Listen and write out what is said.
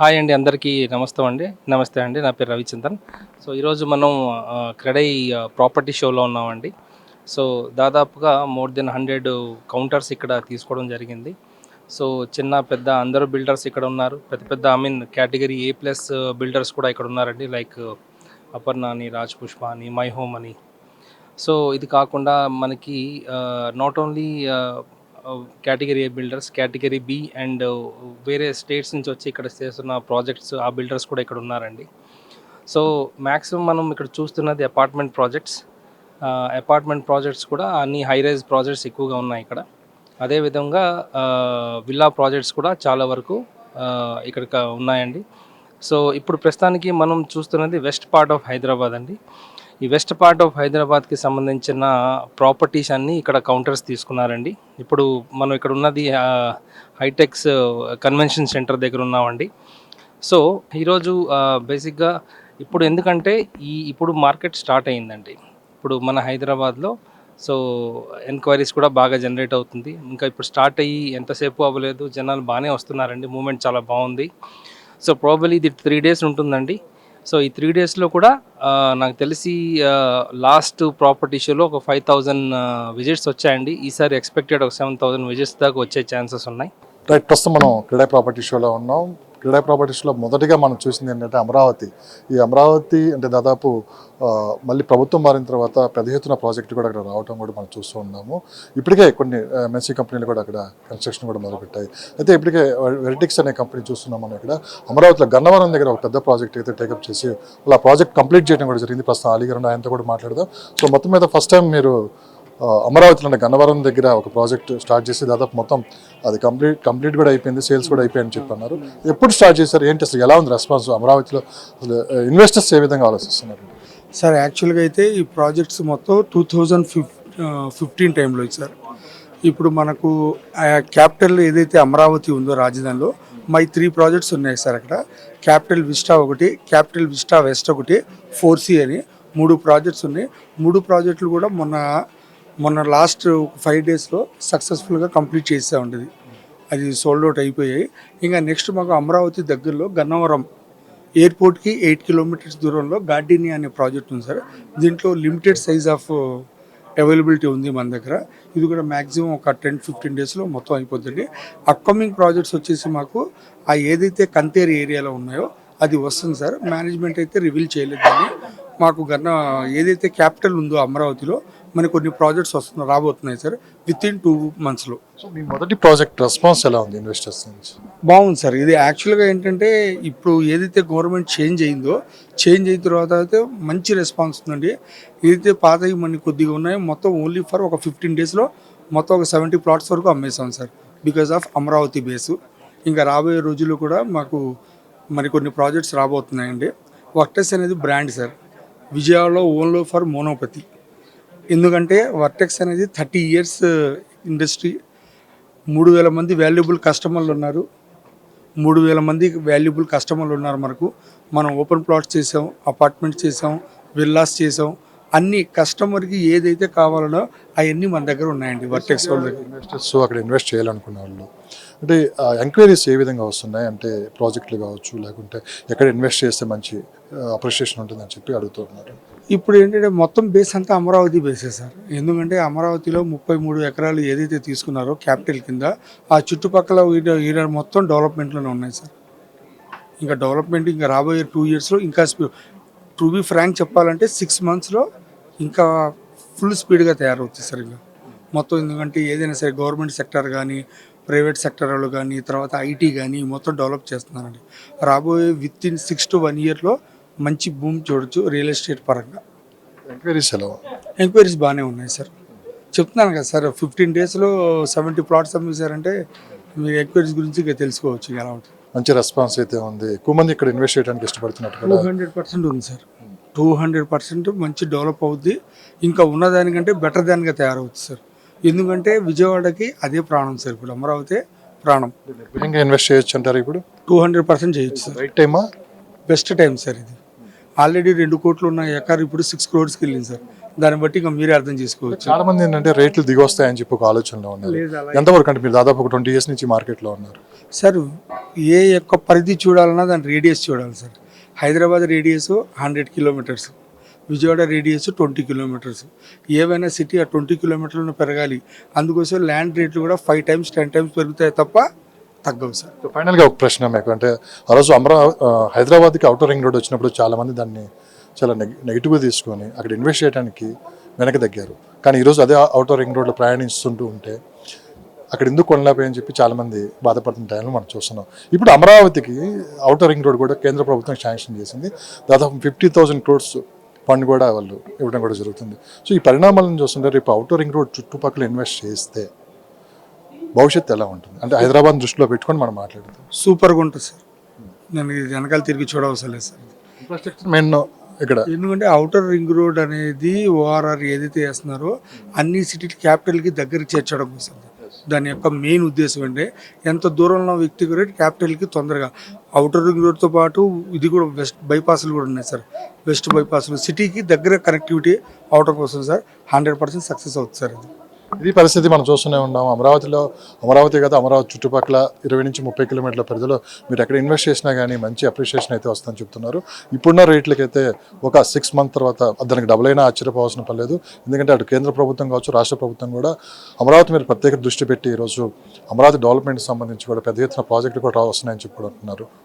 Hi అండి అందరికీ నమస్తే అండి. నమస్తే అండి నా పేరు రవిచందన్. సో ఈరోజు మనం క్రెడై ప్రాపర్టీ షోలో ఉన్నామండి. సో దాదాపుగా మోర్ దెన్ హండ్రెడ్ కౌంటర్స్ ఇక్కడ తీసుకోవడం జరిగింది. సో చిన్న పెద్ద అందరూ బిల్డర్స్ ఇక్కడ ఉన్నారు. పెద్ద పెద్ద I mean category A plus builders కూడా ఇక్కడ ఉన్నారండి. లైక్ అపర్ణ అని రాజ్ పుష్ప అని మై హోమ్ అని. సో ఇది కాకుండా మనకి not only category A builders category B and uh, వేరే స్టేట్స్ నుంచి వచ్చి ఇక్కడ చేస్తున్న ప్రాజెక్ట్స్ ఆ బిల్డర్స్ కూడా ఇక్కడ ఉన్నారండి. సో మ్యాక్సిమం మనం ఇక్కడ చూస్తున్నది అపార్ట్మెంట్ ప్రాజెక్ట్స్. అపార్ట్మెంట్ ప్రాజెక్ట్స్ కూడా అన్ని హై రైజ్ ప్రాజెక్ట్స్ ఎక్కువగా ఉన్నాయి ఇక్కడ. అదేవిధంగా విల్లా ప్రాజెక్ట్స్ కూడా చాలా వరకు ఇక్కడ ఉన్నాయండి. సో ఇప్పుడు ప్రస్తుతానికి మనం చూస్తున్నది వెస్ట్ పార్ట్ ఆఫ్ హైదరాబాద్ అండి. ఈ వెస్ట్ పార్ట్ ఆఫ్ హైదరాబాద్కి సంబంధించిన ప్రాపర్టీస్ అన్నీ ఇక్కడ కౌంటర్స్ తీసుకున్నారండి. ఇప్పుడు మనం ఇక్కడ ఉన్నది హైటెక్స్ కన్వెన్షన్ సెంటర్ దగ్గర ఉన్నామండి. సో ఈరోజు బేసిక్గా ఇప్పుడు ఎందుకంటే ఈ ఇప్పుడు మార్కెట్ స్టార్ట్ అయిందండి. ఇప్పుడు మన హైదరాబాద్లో సో ఎంక్వైరీస్ కూడా బాగా జనరేట్ అవుతుంది. ఇంకా ఇప్పుడు స్టార్ట్ అయ్యి ఎంతసేపు అవ్వలేదు జనాలు బాగానే వస్తున్నారండి. మూమెంట్ చాలా బాగుంది. సో ప్రాబలీ ఇది త్రీ డేస్ ఉంటుందండి. సో ఈ త్రీ డేస్లో కూడా నాకు తెలిసి లాస్ట్ ప్రాపర్టీ షోలో ఒక ఫైవ్ థౌజండ్ విజిట్స్ వచ్చాయండి. ఈసారి ఎక్స్పెక్టెడ్ ఒక సెవెన్ థౌజండ్ విజిట్స్ దాకా వచ్చే ఛాన్సెస్ ఉన్నాయి. రైట్ ప్రస్తుతం మనం క్రీడా ప్రాపర్టీ షోలో ఉన్నాం. క్రీడా ప్రాపర్టీస్లో మొదటిగా మనం చూసింది ఏంటంటే అమరావతి. ఈ అమరావతి అంటే దాదాపు మళ్ళీ ప్రభుత్వం మారిన తర్వాత పెద్ద ఎత్తున ప్రాజెక్టు కూడా అక్కడ రావడం కూడా మనం చూస్తూ ఉన్నాము. ఇప్పటికే కొన్ని ఎంఎన్సీ కంపెనీలు కూడా అక్కడ కన్స్ట్రక్షన్ కూడా మొదలుపెట్టాయి. అయితే ఇప్పటికే వెరిటిక్స్ అనే కంపెనీ చూస్తున్నాం మనం ఇక్కడ. అమరావతిలో గన్నవరం దగ్గర ఒక పెద్ద ప్రాజెక్ట్ అయితే టేకప్ చేసి వాళ్ళ ప్రాజెక్ట్ కంప్లీట్ చేయడం కూడా జరిగింది. ప్రస్తుతం అలీగర్ ఆయనతో కూడా మాట్లాడదాం. సో మొత్తం మీద ఫస్ట్ టైం మీరు అమరావతిలో గన్నవరం దగ్గర ఒక ప్రాజెక్ట్ స్టార్ట్ చేసి దాదాపు మొత్తం అది కంప్లీట్ కంప్లీట్ కూడా అయిపోయింది సేల్స్ కూడా అయిపోయాయని చెప్పన్నారు. ఎప్పుడు స్టార్ట్ చేశారు? ఏంటి అసలు ఎలా ఉంది రెస్పాన్స్? అమరావతిలో అసలు ఇన్వెస్టర్స్ ఏ విధంగా ఆలోచిస్తున్నారు? సార్ యాక్చువల్గా అయితే ఈ ప్రాజెక్ట్స్ మొత్తం టూ థౌజండ్ ఫిఫ్ ఫిఫ్టీన్ టైంలో సార్ ఇప్పుడు మనకు క్యాపిటల్ ఏదైతే అమరావతి ఉందో రాజధానిలో మై త్రీ ప్రాజెక్ట్స్ ఉన్నాయి సార్ అక్కడ. క్యాపిటల్ విస్టా ఒకటి క్యాపిటల్ విస్టా వెస్ట్ ఒకటి ఫోర్ సి అని మూడు ప్రాజెక్ట్స్ ఉన్నాయి. మూడు ప్రాజెక్టులు కూడా మొన్న మొన్న లాస్ట్ ఫైవ్ డేస్లో సక్సెస్ఫుల్గా కంప్లీట్ చేసే ఉండేది. అది సోల్డ్ అవుట్ అయిపోయాయి. ఇంకా నెక్స్ట్ మాకు అమరావతి దగ్గరలో గన్నవరం ఎయిర్పోర్ట్కి ఎయిట్ కిలోమీటర్స్ దూరంలో గార్డిని అనే ప్రాజెక్ట్ ఉంది సార్. దీంట్లో లిమిటెడ్ సైజ్ ఆఫ్ అవైలబిలిటీ ఉంది మన దగ్గర. ఇది కూడా మ్యాక్సిమం ఒక టెన్ ఫిఫ్టీన్ డేస్లో మొత్తం అయిపోతుంది. అప్కమింగ్ ప్రాజెక్ట్స్ వచ్చేసి మాకు ఆ ఏదైతే కంతేరు ఏరియాలో ఉన్నాయో అది వస్తుంది సార్. మేనేజ్మెంట్ అయితే రివీల్ చేయలేదు కానీ మాకు గన్న ఏదైతే క్యాపిటల్ ఉందో అమరావతిలో మనకు కొన్ని ప్రాజెక్ట్స్ వస్తున్నాయి రాబోతున్నాయి సార్ విత్ ఇన్ టూ మంత్స్లో సో మీ మొదటి ప్రాజెక్ట్ రెస్పాన్స్ ఎలా ఉంది ఇన్వెస్టర్స్ నుంచి బాగుంది సార్. ఇది యాక్చువల్గా ఏంటంటే ఇప్పుడు ఏదైతే గవర్నమెంట్ చేంజ్ అయిందో చేంజ్ అయిన తర్వాత అయితే మంచి రెస్పాన్స్ ఉందండి. ఏదైతే పాతవి మన కొద్దిగా ఉన్నాయో మొత్తం ఓన్లీ ఫర్ ఒక ఫిఫ్టీన్ డేస్లో మొత్తం ఒక సెవెంటీ ప్లాట్స్ వరకు అమ్మేసాం sir. Because of Amaravati base ఇంకా రాబోయే రోజుల్లో కూడా మాకు మరి కొన్ని ప్రాజెక్ట్స్ రాబోతున్నాయండి. వర్టెక్స్ అనేది బ్రాండ్ సార్. విజయవాడలో ఓన్లో ఫర్ మోనోపతి ఎందుకంటే వర్టెక్స్ అనేది థర్టీ ఇయర్స్ ఇండస్ట్రీ. మూడు వేల మంది వాల్యుబుల్ కస్టమర్లు ఉన్నారు. మూడు వేల మంది వాల్యుబుల్ కస్టమర్లు ఉన్నారు మనకు. మనం ఓపెన్ ప్లాట్స్ చేసాం అపార్ట్మెంట్ చేసాం విల్లాస్ చేసాం. అన్ని కస్టమర్కి ఏదైతే కావాలో అవన్నీ మన దగ్గర ఉన్నాయండి వర్టెక్స్ వాళ్ళ ఇన్వెస్టర్స్ అక్కడ ఇన్వెస్ట్ చేయాలనుకున్న వాళ్ళు. అంటే ఎంక్వైరీస్ ఏ విధంగా వస్తున్నాయి? అంటే ప్రాజెక్టులు కావచ్చు లేకుంటే ఎక్కడ ఇన్వెస్ట్ చేస్తే మంచి అప్రిషియేషన్ ఉంటుందని చెప్పి అడుగుతున్నారు ఇప్పుడు ఏంటంటే మొత్తం బేస్ అంతా అమరావతి బేసే సార్. ఎందుకంటే అమరావతిలో ముప్పై మూడు ఎకరాలు ఏదైతే తీసుకున్నారో క్యాపిటల్ కింద ఆ చుట్టుపక్కల ఏరియా- మొత్తం డెవలప్మెంట్లోనే ఉన్నాయి సార్. ఇంకా డెవలప్మెంట్ ఇంకా రాబోయే టూ ఇయర్స్లో ఇంకా టు బి ఫ్రాంక్ చెప్పాలంటే సిక్స్ మంత్స్లో ఇంకా ఫుల్ స్పీడ్గా తయారవుతుంది సార్ ఇంకా. మొత్తం ఎందుకంటే ఏదైనా సరే గవర్నమెంట్ సెక్టర్ కానీ ప్రైవేట్ సెక్టర్ వాళ్ళు కానీ తర్వాత ఐటీ కానీ మొత్తం డెవలప్ చేస్తున్నారండి. రాబోయే within six to one ఇయర్లో మంచి భూమి చూడొచ్చు రియల్ ఎస్టేట్ పరంగా. ఎంక్వైరీస్ ఎలా? ఎంక్వైరీస్ బాగానే ఉన్నాయి సార్. చెప్తున్నాను కదా సార్ ఫిఫ్టీన్ డేస్లో సెవెంటీ ప్లాట్స్ అమ్మేశారంటే మీరు ఎంక్వైరీస్ గురించి ఇక తెలుసుకోవచ్చు ఇక ఎలా ఉంటుంది. మంచి రెస్పాన్స్ అయితే ఉంది. ఎక్కువ మంది ఇక్కడ ఇన్వెస్ట్ చేయడానికి ఇష్టపడుతున్నట్టు టూ హండ్రెడ్ పర్సెంట్ ఉంది సార్. టూ హండ్రెడ్ పర్సెంట్ మంచి డెవలప్ అవుద్ది. ఇంకా ఉన్నదానికంటే బెటర్ దానిగా తయారవుతుంది సార్. ఎందుకంటే విజయవాడకి అదే ప్రాణం సార్ ఇప్పుడు. అమరావతి ప్రాణం. విధంగా ఇన్వెస్ట్ చేయొచ్చు అంటారు ఇప్పుడు? టూ హండ్రెడ్ పర్సెంట్ చేయొచ్చు సార్. రైట్ టైమా బెస్ట్ టైం సార్ ఇది. ఆల్రెడీ రెండు కోట్లు ఉన్న ఎకర్ ఇప్పుడు సిక్స్ క్రోర్స్కి వెళ్ళింది సార్. దాన్ని బట్టి ఇంకా మీరే అర్థం చేసుకోవచ్చు. చాలా మంది ఏంటంటే రేట్లు దిగి వస్తాయని చెప్పి ఒక ఆలోచనలో ఉన్నారు. ఎంతవరకు అంటే మీరు దాదాపు ఒక ట్వంటీ ఇయర్స్ నుంచి మార్కెట్లో ఉన్నారు. సార్ ఏ యొక్క పరిధి చూడాలన్నా దాని రేడియస్ చూడాలి sir. Hyderabad radius hundred kilometres Vijayawada radius twenty kilometres. ఏవైనా సిటీ ఆ ట్వంటీ కిలోమీటర్లను పెరగాలి. అందుకోసం ల్యాండ్ రేట్లు కూడా ఫైవ్ టైమ్స్ టెన్ టైమ్స్ పెరుగుతాయి తప్ప తగ్గవు సార్. ఫైనల్గా ఒక ప్రశ్న మీకు. అంటే ఆ రోజు అమరావతి హైదరాబాద్కి అవుటర్ రింగ్ రోడ్ వచ్చినప్పుడు చాలామంది దాన్ని చాలా నెగిటివ్గా తీసుకొని అక్కడ ఇన్వెస్ట్ చేయడానికి వెనక తగ్గారు. కానీ ఈరోజు అదే అవుటర్ రింగ్ రోడ్లో ప్రయాణిస్తుంటూ ఉంటే అక్కడ ఎందుకు కొనలేకపోయని చెప్పి చాలామంది బాధపడుతున్న టైంలో మనం చూస్తున్నాం. ఇప్పుడు అమరావతికి అవుటర్ రింగ్ రోడ్ కూడా కేంద్ర ప్రభుత్వం శాంక్షన్ చేసింది. దాదాపు ఫిఫ్టీ థౌసండ్ క్రోడ్స్ ఫండ్ కూడా వాళ్ళు ఇవ్వడం కూడా జరుగుతుంది. సో ఈ పరిణామాలను చూస్తుంటే రేపు అవుటర్ రింగ్ రోడ్ చుట్టుపక్కల ఇన్వెస్ట్ చేస్తే భవిష్యత్తు ఎలా ఉంటుంది? అంటే హైదరాబాద్ దృష్టిలో పెట్టుకొని మనం మాట్లాడతాం సూపర్గా ఉంటుంది సార్. నేను వెనకాల తిరిగి చూడవసరం లేదు సార్. ఇన్ఫ్రాస్ట్రక్చర్ మెయిన్ ఇక్కడ. ఎందుకంటే అవుటర్ రింగ్ రోడ్ అనేది ఓఆర్ఆర్ ఏదైతే వేస్తున్నారో అన్ని సిటీ క్యాపిటల్కి దగ్గరికి చేర్చడం కోసం. దాని యొక్క మెయిన్ ఉద్దేశం అంటే ఎంత దూరంలో వ్యక్తి కూడా క్యాపిటల్కి తొందరగా. అవుటర్ రింగ్ రోడ్తో పాటు ఇది కూడా వెస్ట్ బైపాస్లు కూడా ఉన్నాయి సార్. వెస్ట్ బైపాస్లు సిటీకి దగ్గర కనెక్టివిటీ అవుటర్ కోసం సార్. హండ్రెడ్ పర్సెంట్ సక్సెస్ అవుతుంది సార్ ఇది. ఇది పరిస్థితి మనం చూస్తూనే ఉన్నాం. అమరావతిలో అమరావతి కదా అమరావతి చుట్టుపక్కల ఇరవై నుంచి ముప్పై కిలోమీటర్ల పరిధిలో మీరు ఎక్కడ ఇన్వెస్ట్ చేసినా కానీ మంచి అప్రిషియేషన్ అయితే వస్తుందని చెప్తున్నారు. ఇప్పుడున్న రేట్లకైతే ఒక సిక్స్ మంత్ తర్వాత దానికి డబుల్ అయినా ఆశ్చర్యపోవాల్సిన పని లేదు. ఎందుకంటే అటు కేంద్ర ప్రభుత్వం కావచ్చు రాష్ట్ర ప్రభుత్వం కూడా అమరావతి మీద ప్రత్యేక దృష్టి పెట్టి ఈరోజు అమరావతి డెవలప్మెంట్ సంబంధించి కూడా పెద్ద ఎత్తున ప్రాజెక్టులు కూడా వస్తున్నాయని చెప్పి కూడా అంటున్నారు.